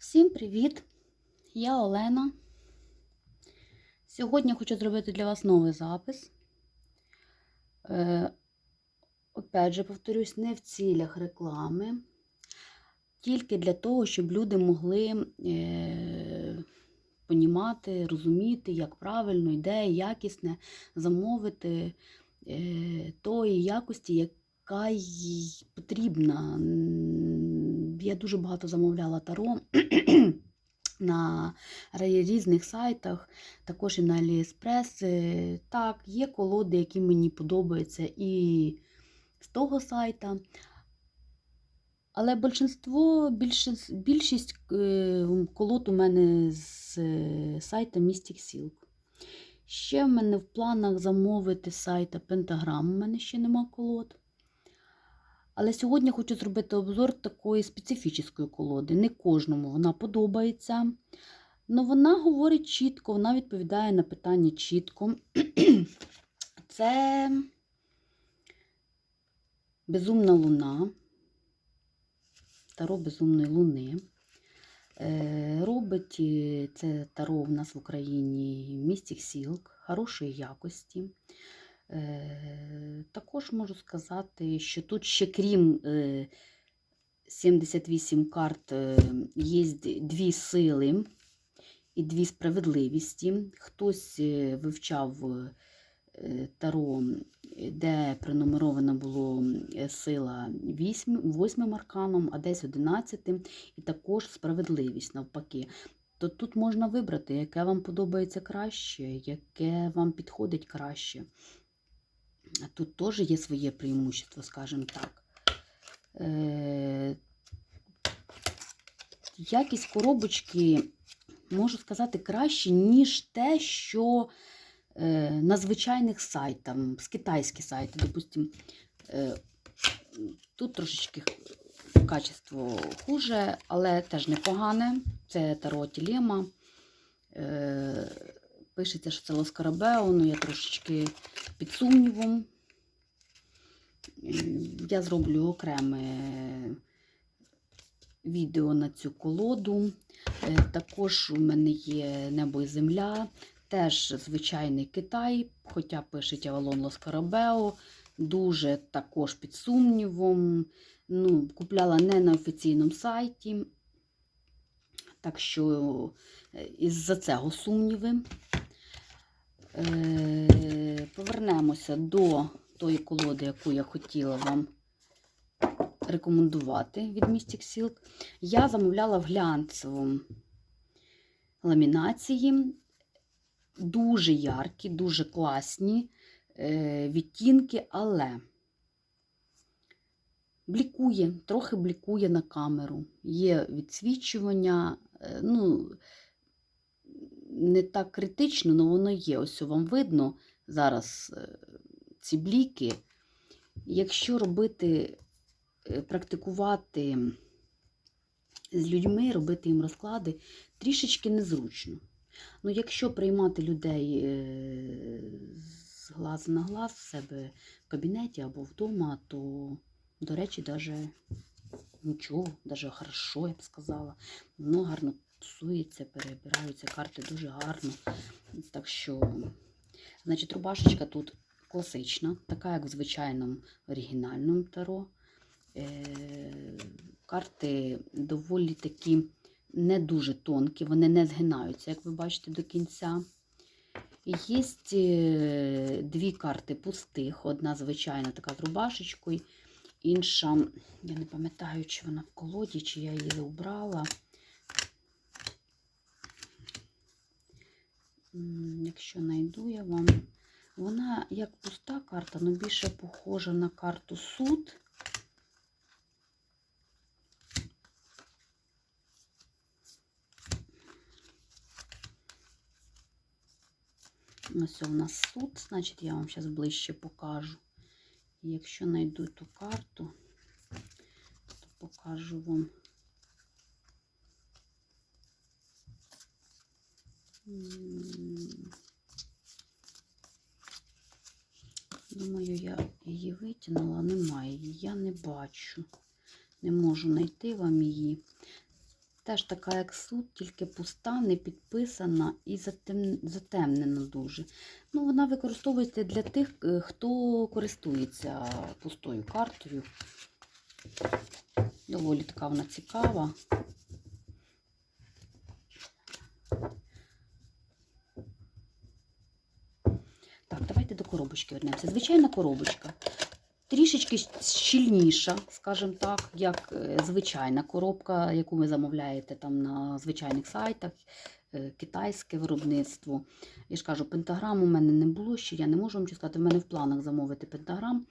Всім привіт! Я Олена. Сьогодні хочу зробити для вас новий запис. Е, опять же, повторюсь, не в цілях реклами, тільки для того, щоб люди могли е, понімати, розуміти, як правильно йде, якісне замовити е, тої якості, яка їй потрібна. Я дуже багато замовляла таро на різних сайтах, також і на Аліекспрес. Е, Так, є колоди, які мені подобаються і з того сайта. Але большинство, більшість, більшість е, колод у мене з е, сайта Mystic Silk. Ще в мене в планах замовити сайта Pentagram, у мене ще нема колод. Але сьогодні хочу зробити обзор такої специфічної колоди. Не кожному вона подобається. але вона говорить чітко, вона відповідає на питання чітко. Це Безумна луна. Таро Безумної луни. Е, Робить е, це таро в нас в Україні Mystic Silk хорошої якості. Е, Також можу сказати, що тут ще крім е, 78 карт е, є дві сили і дві справедливісті. Хтось е, вивчав е, таро, де пронумеровано було е, сила 8, 8 арканом, а десь 11, і також справедливість навпаки. То тут можна вибрати, яке вам подобається краще, яке вам підходить краще. Тут теж є своє преимущество, скажімо так. Е, Якість коробочки, можу сказати, краще, ніж те, що е, на звичайних сайтах, з китайських сайтів, допустим, е, тут трошечки качество хуже, але теж непогане. Це Таро Тілема. Е, Пишеться, що це Лоскарабео, ну я трошечки під сумнівом. Я зроблю окреме відео на цю колоду. Е, Також у мене є небо і земля, теж звичайний Китай, хоча пишуть Авалон Лоскарабео, дуже також під сумнівом. Ну, Купляла не на офіційному сайті, так що е, із-за цього сумніви. Е, Повернемося до тої колоди, яку я хотіла вам рекомендувати від Mystic Silk. Я замовляла в глянцевому ламінації. Дуже яркі, дуже класні е, відтінки, але блікує, трохи блікує на камеру. Є відсвічування, е, ну, не так критично, але воно є. Ось вам видно зараз е, ці бліки. Якщо робити, е, практикувати з людьми, робити їм розклади, трішечки незручно. Ну, якщо приймати людей е, з глаз на глаз в себе в кабінеті або вдома, то, до речі, навіть нічого, навіть хорошо, я б сказала. Воно гарно тусується, перебираються карти дуже гарно. Так що, значить, рубашечка тут класична, така, як в звичайному оригінальному таро. Е, карти доволі такі не дуже тонкі, вони не згинаються, як ви бачите, до кінця. Є е, дві карти пустих, одна звичайна така з рубашечкою, інша, я не пам'ятаю, чи вона в колоді, чи я її убрала. Якщо знайду я вам, вона як пуста карта, але більше похожа на карту суд. Ось у нас суд, значить, я вам зараз ближче покажу. Якщо знайду ту карту, то покажу вам. Думаю, я її витягнула, немає її, я не бачу. Не можу знайти вам її. теж така, як суд, тільки пуста, не підписана і затем... затемнена дуже. Ну, вона використовується для тих, е, хто користується пустою картою. Доволі така вона цікава. Так, давайте до коробочки вернемося. Звичайна коробочка. Трішечки щільніша, скажімо так, як е, звичайна коробка, яку ви замовляєте там на звичайних сайтах, е, китайське виробництво. Я ж кажу, пентаграм у мене не було ще, я не можу вам сказати, в мене в планах замовити пентаграм.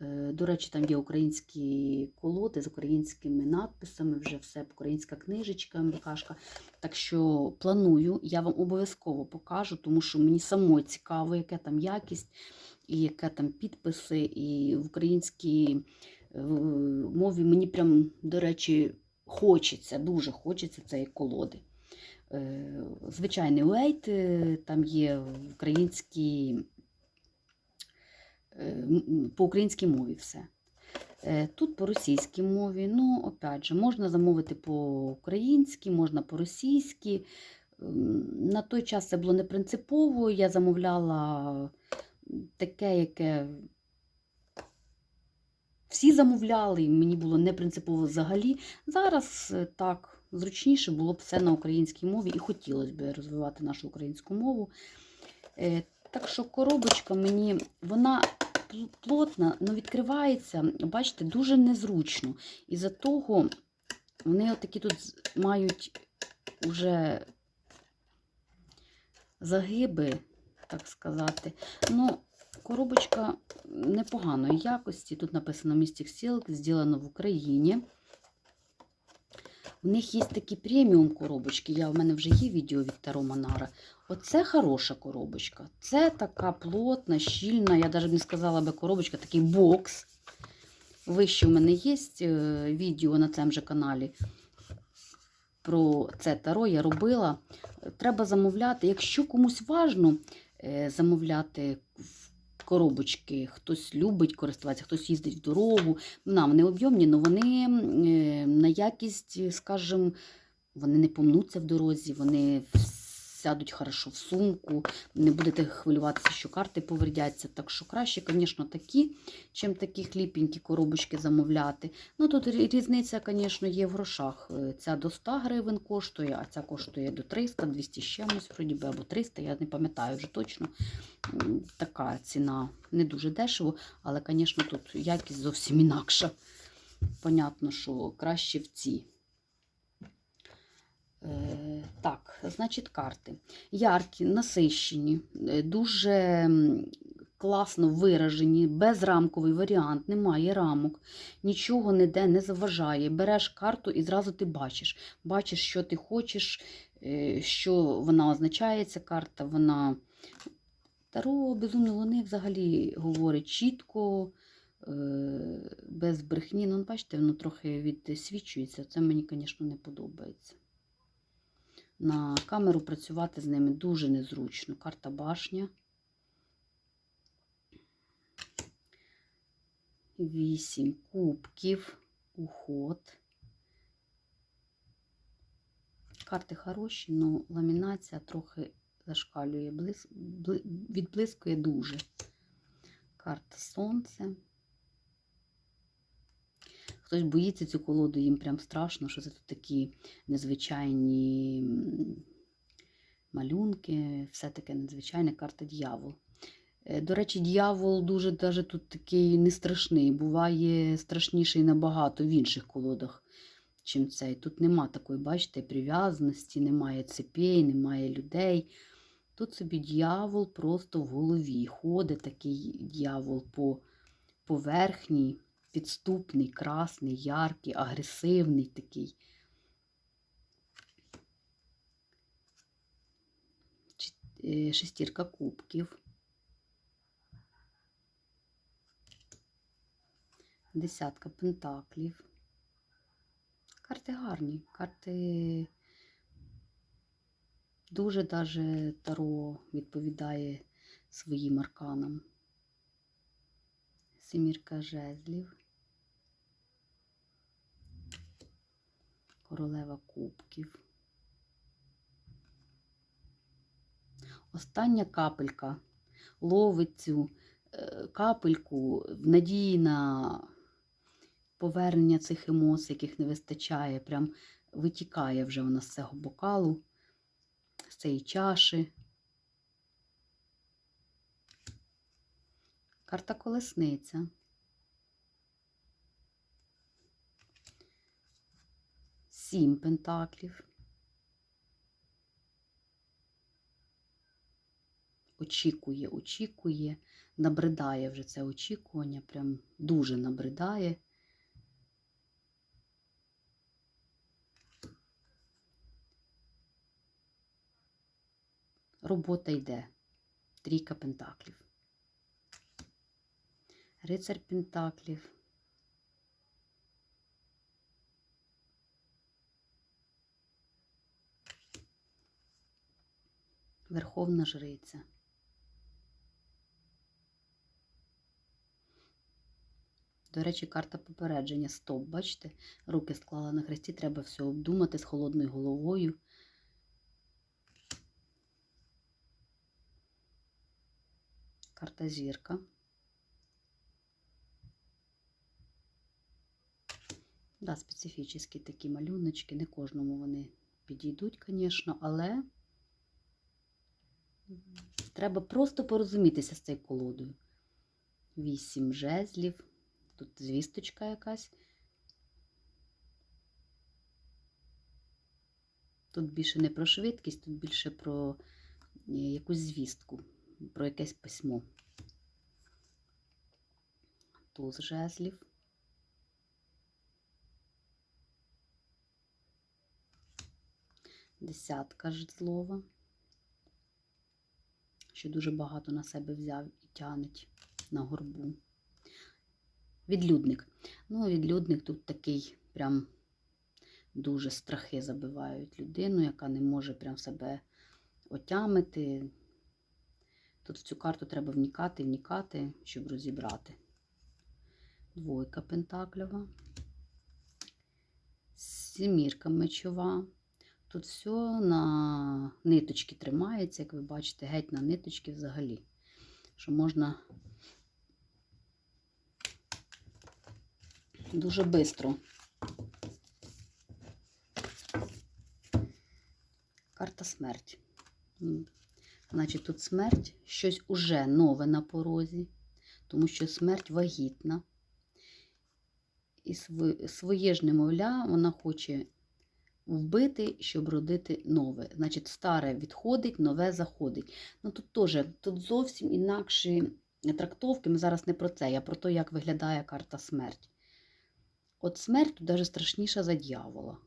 Е, До речі, там є українські колоди з українськими надписами, вже все, українська книжечка, МВКшка. Так що планую, я вам обов'язково покажу, тому що мені самой цікаво, яка там якість, і яке там підписи, і в українській е, мові мені прям, до речі, хочеться, дуже хочеться цієї колоди. Е, Звичайний уейт, там є українські по українській мові все. Е, Тут по російській мові. Ну, опять же, можна замовити по-українськи, можна по-російськи. На той час це було не принципово. Я замовляла таке, яке всі замовляли, і мені було не принципово взагалі. Зараз е, так зручніше було б все на українській мові, і хотілося б розвивати нашу українську мову. Е, Так що коробочка мені, вона плотна, але відкривається, бачите, дуже незручно. І за того вони отакі тут мають уже загиби, так сказати. Ну, коробочка непоганої якості. Тут написано містік сілк, зроблено в Україні. У них є такі преміум коробочки. Я, у мене вже є відео від Таро Монара. Оце хороша коробочка. Це така плотна, щільна, я навіть не сказала би коробочка, такий бокс. Вище у мене є е, відео на цьому же каналі про це таро я робила. Треба замовляти. Якщо комусь важно е, замовляти коробочки, хтось любить користуватися, хтось їздить в дорогу. Нам вони об'ємні, але вони е, на якість, скажімо, вони не помнуться в дорозі, вони сядуть хорошо в сумку, не будете хвилюватися, що карти повердяться. Так що краще, звісно, такі, чим такі хліпенькі коробочки замовляти. Ну тут різниця, звісно, є в грошах. Е, Ця до 100 гривень коштує, а ця коштує до 300, 200 з чимось, вроді би, або 300, я не пам'ятаю вже точно. Така ціна не дуже дешево, але, звісно, тут якість зовсім інакша. Понятно, що краще в ці. Е, Так, значить, карти. Яркі, насищені, е, дуже класно виражені, безрамковий варіант, немає рамок, нічого ніде не заважає. Береш карту і зразу ти бачиш. Бачиш, що ти хочеш, е, що вона означає, ця карта, вона. Таро безумно вони взагалі говорять чітко, без брехні. Ну, бачите, воно трохи відсвічується. Це мені, звісно, не подобається. На камеру працювати з ними дуже незручно. Карта башня. Вісім кубків, уход. Карти хороші, але ламінація трохи зашкалює, відблискує дуже. Карта сонце. Хтось боїться цю колоду, їм прям страшно, що це тут такі незвичайні малюнки, все таке незвичайне карта дьявол. Е, До речі, дьявол дуже даже тут такий не страшний. Буває страшніший набагато в інших колодах, чим цей. Тут нема такої, бачите, прив'язаності, немає цепей, немає людей. Тут собі дьявол просто в голові. Ходить такий дьявол по поверхні, підступний, красний, яркий, агресивний такий. Е, Шестірка кубків. Десятка пентаклів. Карти гарні. Карти дуже даже Таро відповідає своїм арканам. Семірка жезлів. Королева кубків. Остання капелька ловить цю е, капельку в надії на повернення цих емоцій, яких не вистачає. Прям витікає вже вона з цього бокалу, з цієї чаші. Карта колесниця. Сім пентаклів. Очікує, очікує, набридає вже це очікування, прям дуже набридає. Робота йде. Трійка пентаклів. Рицар пентаклів. Верховна жриця. До речі, карта попередження. Стоп, бачите? Руки склала на хресті, треба все обдумати з холодною головою. Карта зірка. Да, специфічні такі малюночки. Не кожному вони підійдуть, звісно, але треба просто порозумітися з цією колодою. Вісім жезлів. Тут звісточка якась. Тут більше не про швидкість, тут більше про е, якусь звістку, про якесь письмо. Туз жезлів. Десятка жезлова, що дуже багато на себе взяв і тянеть на горбу. Відлюдник. Ну, відлюдник тут такий прям дуже страхи забивають людину, яка не може прям себе отямити. Тут в цю карту треба вникати, вникати, щоб розібрати. Двойка пентаклева, сімірка мечова. Тут все на ниточки тримається, як ви бачите, геть на ниточки взагалі. Що можна дуже швидко. Карта смерть. Значить, тут смерть, щось уже нове на порозі, тому що смерть вагітна. І своє ж немовля вона хоче вбити, щоб родити нове. Значить, старе відходить, нове заходить. Ну тут теж тут зовсім інакші трактовки. Ми зараз не про це, а про те, як виглядає карта смерть. От смерть тут навіть страшніша за дьявола.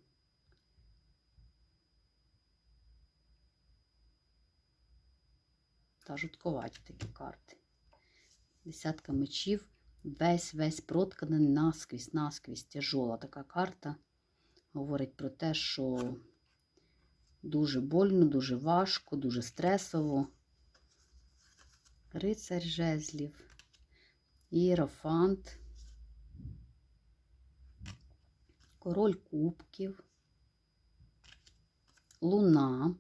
Та жутковаті такі карти. Десятка мечів, весь весь протканий наскрізь, наскрізь тяжола така карта. Говорить про те, що дуже больно, дуже важко, дуже стресово. Рицарь жезлів, іерофант, король кубків, луна,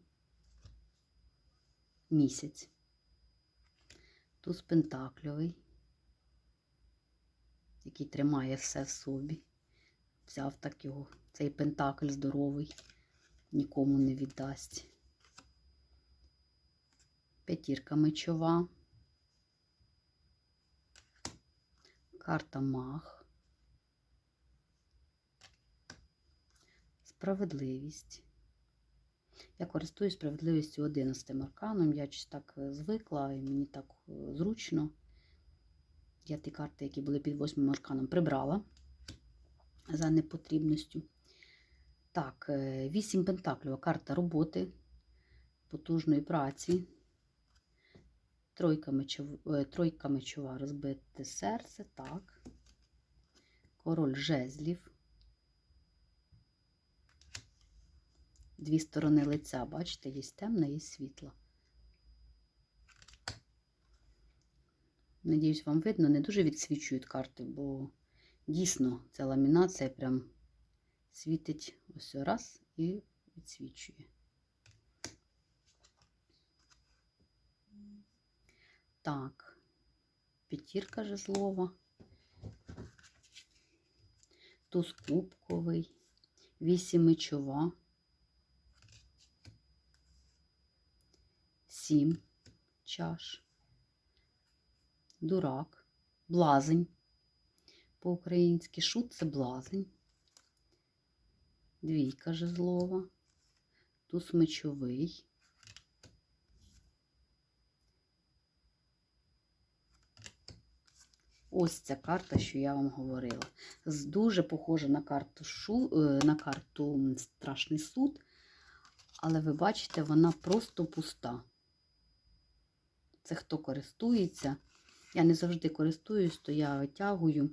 місяць, туз пентакльовий, який тримає все в собі. Взяв так його, цей пентакль здоровий, нікому не віддасть. П'ятірка мечова, карта мах, справедливість. Я користуюсь справедливістю 11 арканом. Я щось так е, звикла і мені так е, зручно. Я ті карти, які були під 8 арканом, прибрала за непотрібністю. Так, е, 8 пентаклів, карта роботи, потужної праці. Тройка мечова, тройка мечова розбите серце, так. Король жезлів. Дві сторони лиця, бачите, є темна, є світла. Надіюсь, вам видно, не дуже відсвічують карти, бо дійсно ця ламінація прям світить ось раз і відсвічує. Так, п'ятірка жезлова, туз кубковий, вісім мечова, сім чаш, дурак, блазень. По-українськи шут це блазень, двійка жезлова, туз мечовий, Ось ця карта, що я вам говорила. Дуже похожа на карту, шу, е, на карту Страшний суд, але ви бачите, вона просто пуста. Це хто користується. Я не завжди користуюсь, то я витягую.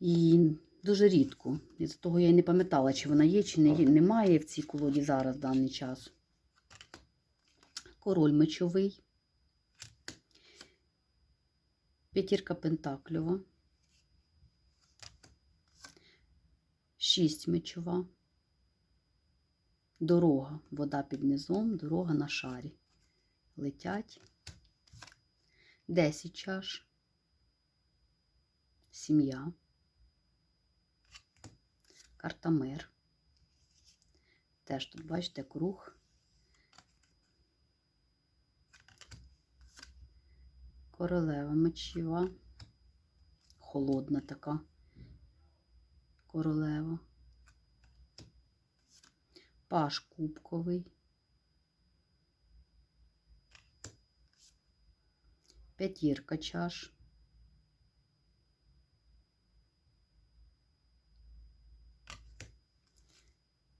І дуже рідко. І з того я й не пам'ятала, чи вона є, чи не немає в цій колоді зараз в даний час. Король мечовий. П'ятірка пентакльова. Шість мечова. Дорога. Вода під низом, дорога на шарі. Летять. Десять чаш. Сім'я. Карта мир. Теж тут, бачите, круг. Королева мечова. Холодна така королева. Паш кубковий. П'ятірка чаш.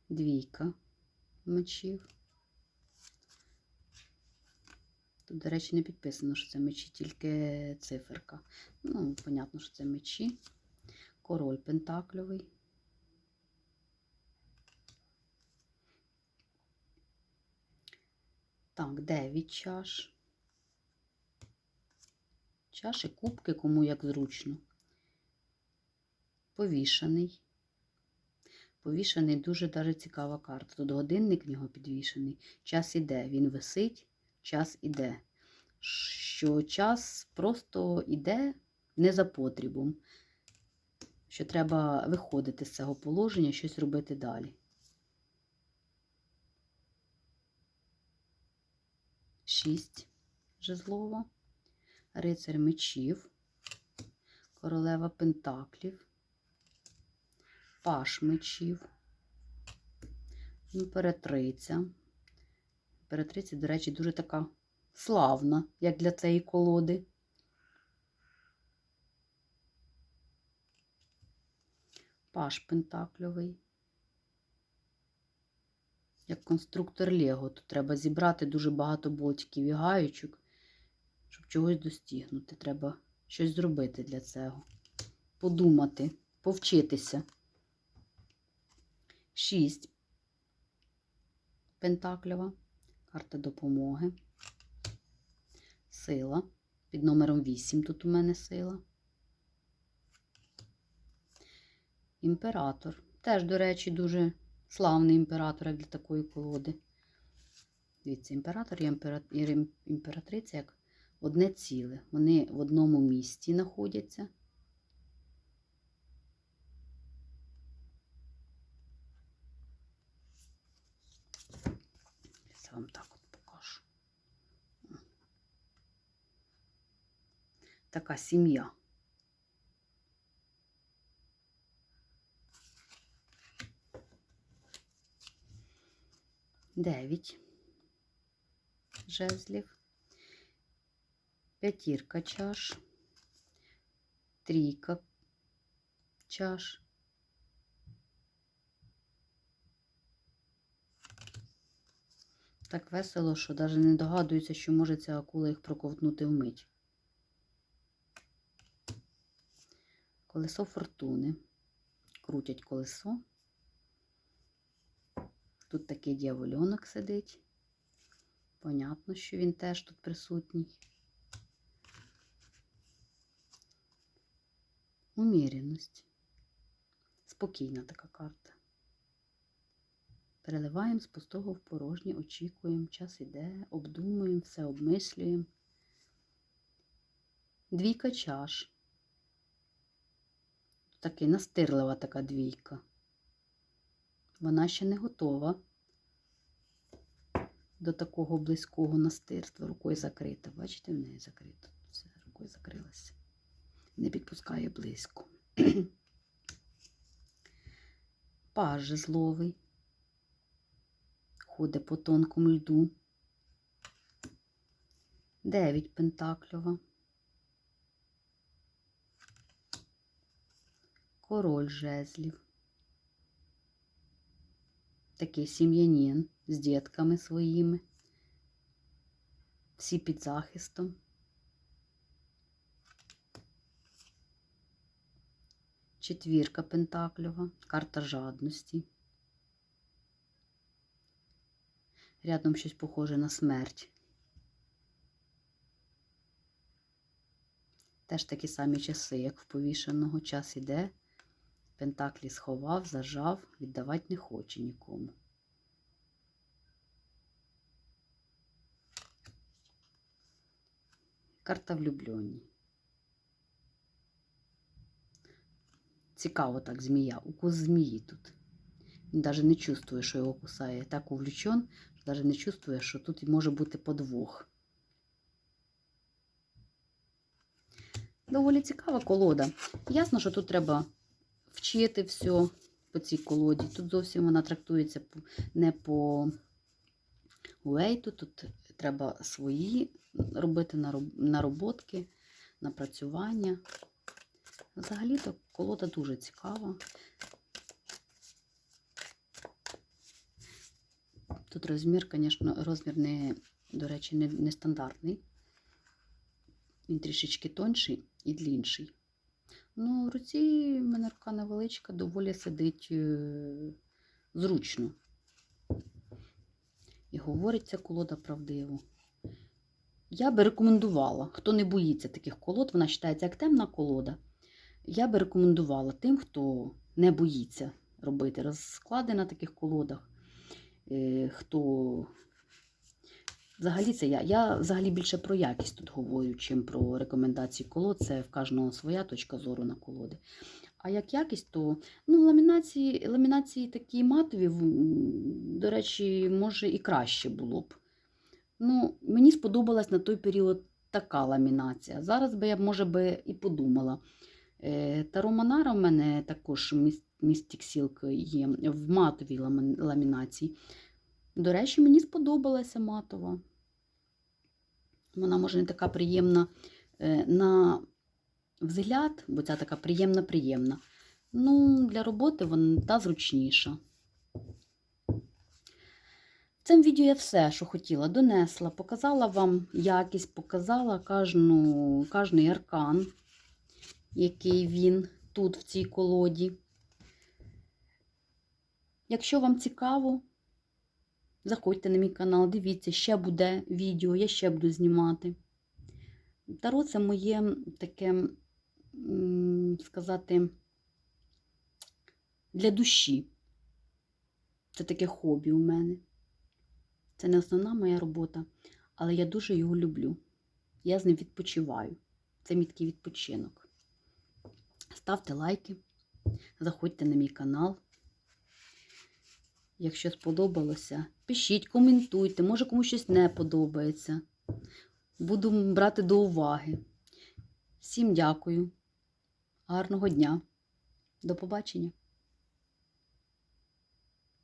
Двійка мечів. Тут, до речі, не підписано, що це мечі, тільки циферка. Ну, понятно, що це мечі. Король пентакльовий. Так, 9 чаш. Чаші, кубки, кому як зручно. Повішаний. Повішаний дуже даже цікава карта. Тут годинник в нього підвішений. Час іде. Він висить, час іде. Що час просто іде не за потребом. Що треба виходити з цього положення, щось робити далі. Шість жезлова, рицар мечів, королева пентаклів, паш мечів, імператриця. Імператриця, до речі, дуже така славна, як для цієї колоди. Паш пентакльовий. Як конструктор Лего. Тут треба зібрати дуже багато ботиків і гаючок, щоб чогось достигнути. Треба щось зробити для цього. Подумати, повчитися. Шість. Пентакльова. Карта допомоги. Сила. Під номером 8 тут у мене сила. Імператор. Теж, до речі, дуже славний імператор для такої колоди. Дивіться, імператор і імператриця як одне ціле. Вони в одному місці знаходяться. вам так от покажу. Така сім'я. Дев'ять жезлів, п'ятірка чаш, трійка чаш, так весело, що навіть не догадуються, що може ця акула їх проковтнути вмить. Колесо фортуни. Крутять колесо. Тут такий дьявольонок сидить. Понятно, що він теж тут присутній. Уміряність. Спокійна така карта. Переливаємо з пустого в порожнє, очікуємо, час іде, обдумуємо, все обмислюємо. Двійка чаш. Такий настирлива така двійка. Вона ще не готова до такого близького настирства. Рукою закрита. Бачите, в неї закрито. Все, рукою закрилася. Не підпускає близько. Паж жезловий. Ходить по тонкому льду. Дев'ять пентакльова. Король жезлів. Такий сім'янин з дітками своїми. Всі під захистом. Четвірка пентакльова, карта жадності. Рядом щось похоже на смерть. Теж такі самі часи, як в повішеного. Час іде, пентаклі сховав, зажав, віддавати не хоче нікому. Карта влюблені. Цікаво так, змія. Укус змії тут. Він навіть не чувствує, що його кусає. Так увлечен, навіть не чувствує, що тут може бути подвох. Доволі цікава колода. Ясно, що тут треба вчити все по цій колоді. Тут зовсім вона трактується не по уейту, тут треба свої робити нароботки, напрацювання. Взагалі-то колода дуже цікава. Тут розмір, звісно, розмір не, до речі, не, не стандартний. Він трішечки тонший і длінший. Ну, в руці в мене рука невеличка, доволі сидить е, зручно. І говорить ця колода правдиво. Я би рекомендувала, хто не боїться таких колод, вона вважається як темна колода. Я би рекомендувала тим, хто не боїться робити розклади на таких колодах. Е, хто Взагалі це я. Я взагалі більше про якість тут говорю, чим про рекомендації колод. Це в кожного своя точка зору на колоди. А як якість, то ну, ламінації ламінації такі матові, до речі, може і краще було б. Ну, Мені сподобалась на той період така ламінація. Зараз би я, може би, і подумала. Е, Таро Монара в мене також Mystic Silk є в матовій ламінації. До речі, мені сподобалася матова. Вона, може, не така приємна е, на взгляд, бо ця така приємна-приємна. Ну, для роботи вона та зручніша. В цьому відео я все, що хотіла, донесла, показала вам якість, показала кожну, кожний аркан, який він тут, в цій колоді. Якщо вам цікаво, заходьте на мій канал, дивіться, ще буде відео, я ще буду знімати. Таро це моє таке, сказати, для душі. Це таке хобі у мене. Це не основна моя робота, але я дуже його люблю. Я з ним відпочиваю. Це мій такий відпочинок. Ставте лайки, заходьте на мій канал. Якщо сподобалося, пишіть, коментуйте, може комусь щось не подобається. Буду брати до уваги. Всім дякую. Гарного дня. До побачення!